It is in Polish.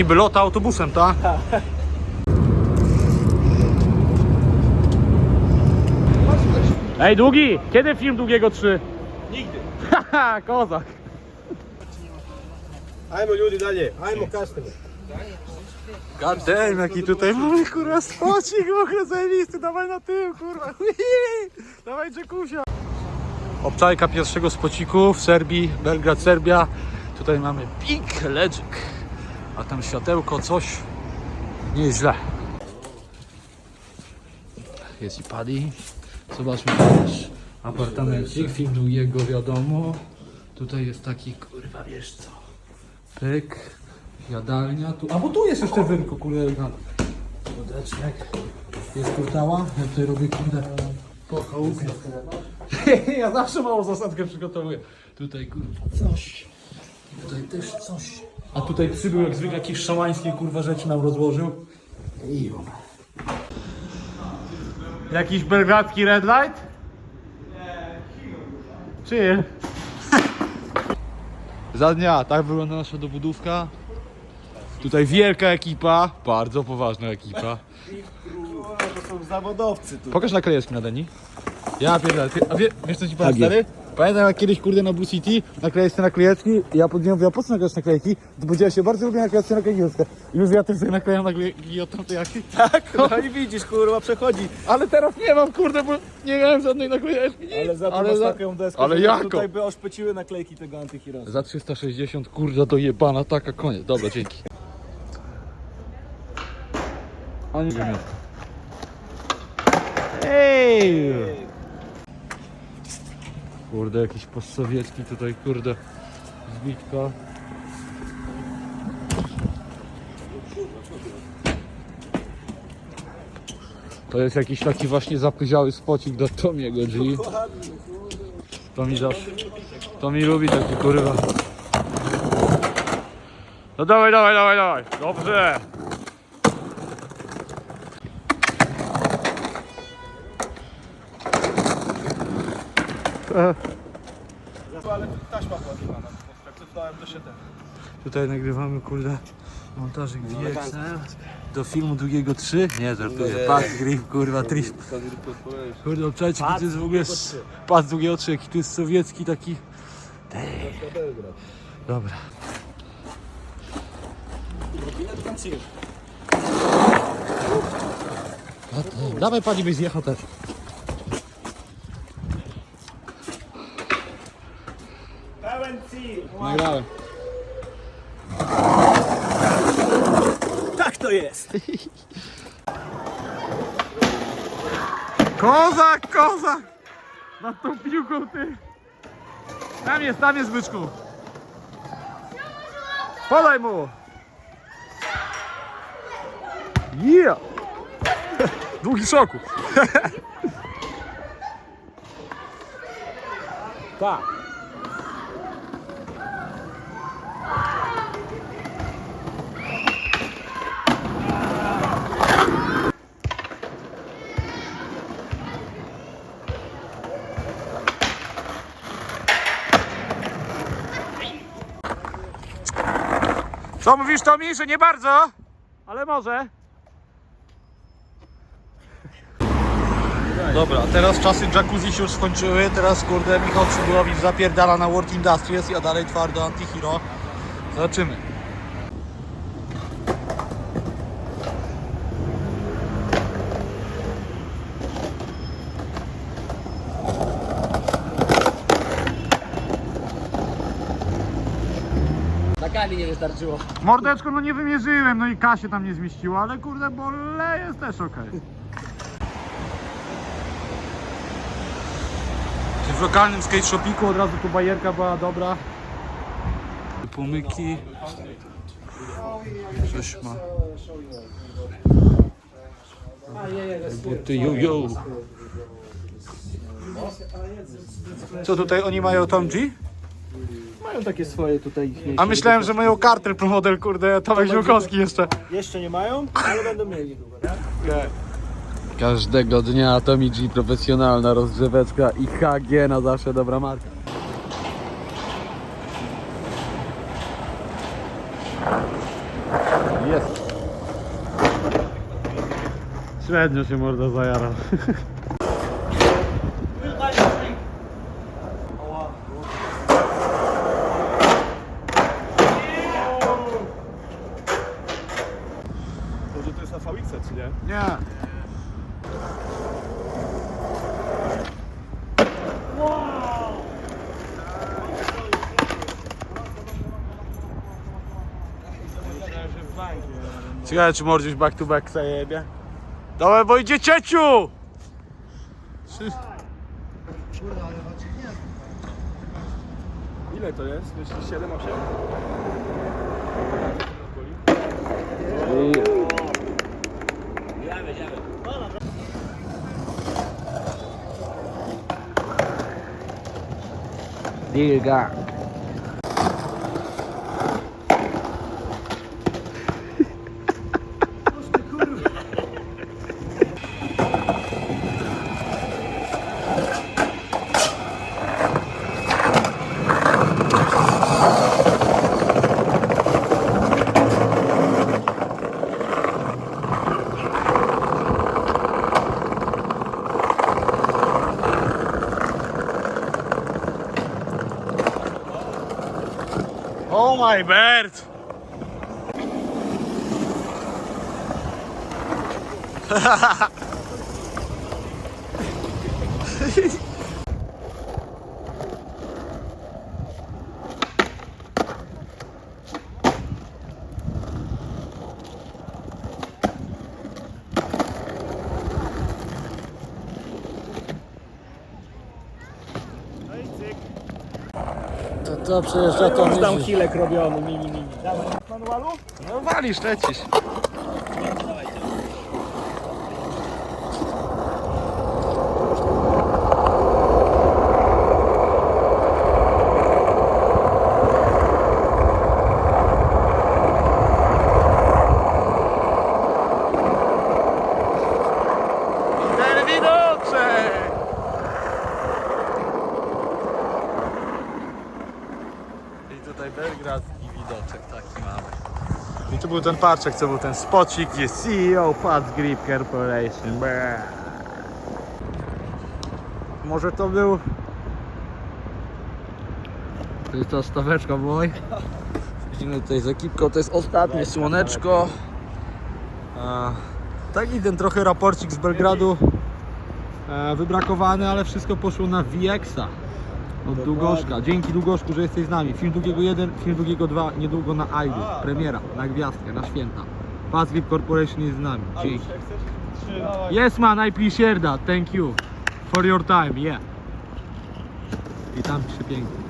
Niby lota autobusem, ta? Ej, Długi! Kiedy film Długiego 3? Nigdy. Haha, kozak. Ajmo ljudi dalje, ajmo kasnije. God damn, jaki tutaj mamy kurwa spocik w ogóle zajebisty, dawaj na tył kurwa. Dawaj Jacuzia. Obczajka pierwszego spociku w Serbii, Belgrad, Serbia. Tutaj mamy pik, ledżyk. A tam światełko, coś nieźle. Jest i Paddy. Zobaczmy też apartamencik, film długiego wiadomo. Tutaj jest taki kurwa wiesz co. Pyk. Jadalnia tu. A bo tu jest jeszcze wyrko, kurde. Słodeczek. Jest kurtała. Ja tutaj robię kurde po chałupie. ja zawsze małą zasadkę przygotowuję. Tutaj kurwa coś. Tutaj też coś. A tutaj przybył jak zwykle jakieś szamańskie kurwa rzeczy nam rozłożył. I Jakiś belgradzki red light? Czy? Za dnia, tak wygląda nasza dobudówka. Tutaj wielka ekipa, bardzo poważna ekipa. To są zawodowcy tu. Pokaż naklejeczki na Deni. Ja pierdolę, ty, a wie, wiesz co ci powiem Tak stary? Pamiętam jak kiedyś kurde na Blue City naklejesz te naklejeczki i ja pod nią mówię, po co naklejasz naklejki? To powiedziała się, bardzo lubię naklejać te naklejki. I już ja też sobie naklejam naklejki od tamtej jaki. Tak, no i widzisz, kurwa, przechodzi. Ale teraz nie mam kurde, bo nie miałem żadnej naklejeczki. Ale za to ale taką deskę, ale jako? tutaj by oszpeciły naklejki tego antyherosa. za 360 kurde do jebana taka koniec. Dobra, dzięki. Wiem. Ej! Kurde, jakiś postsowiecki tutaj, kurde, zbitka. To jest jakiś taki właśnie zapyziały spocik do Tomiego G. To mi zawsze, to mi lubi taki kurwa. No dawaj, dawaj, dawaj, dawaj. Dobrze. Ale taśma była zjebana. Jak cofnąłem, to się ten. Tutaj nagrywamy kurde montażyk VXM do filmu drugiego 3. Nie, żartuję. Pas grip, kurwa, trip. Kurde, obczajcie, to jest w ogóle pas drugiego 3, jaki tu jest sowiecki taki. Dobra. No to- Dawaj pani byś zjechał też. Nagrałem. Tak to jest. Kozak, kozak! Nad tą piłką ty! Tam jest, tam jest byczku! Podaj mu! Yeah! Długi szoku! Tak. Co mówisz Tomi, że nie bardzo? Ale może. Dobra, teraz czasy jacuzzi się już skończyły. Teraz kurde Michał Przybylowicz zapierdala na World Industries, ja dalej twardo antihero. Zobaczymy. Kali nie wystarczyło. Mordeczko, no nie wymierzyłem, no i Kasie tam nie zmieściło, ale kurde, bole jest też okej. W lokalnym skate shopiku od razu tu bajerka była dobra. Pomyki. Coś ma. Buty yo yo. Co tutaj oni mają Tom G? Mają takie swoje tutaj ich A myślałem, że mają kartel pro model, kurde, Tomek Ziółkowski jeszcze. Jeszcze nie mają, ale będą mieli długo, tak? nie? Każdego dnia Atomi G profesjonalna rozgrzeweczka i HG na zawsze dobra marka. Jest. Średnio się morda zajara. nie? Nie. Ciekawe czy Mordziuś back to back zajebie. Dawaj, bo idzie cieciu! Ile to jest? Myślisz 7, 8? here you go. My bird! To przejeżdża to Już tam myśli. kilek robiony, mini, mini. Dawaj. Manualu? No walisz, lecisz. Ten widoczek! I tutaj belgradzki widoczek taki mamy. I tu był ten parczek, co był ten spocik, jest CEO Pats Grip Corporation. Może to był... To jest ta staweczka, boy. Widzimy tutaj z ekipką, to jest ostatnie słoneczko. A, taki ten trochę raporcik z Belgradu e, wybrakowany, ale wszystko poszło na VX-a. Od Długoszka. Dzięki Długoszku, że jesteś z nami. Film Długiego 1, film Długiego 2, niedługo na Aidu. Premiera, na gwiazdkę, na święta. Grip Corporation jest z nami. Dzięki. Yes man, I appreciate that. Thank you for your time, yeah. I tam pisze pięknie.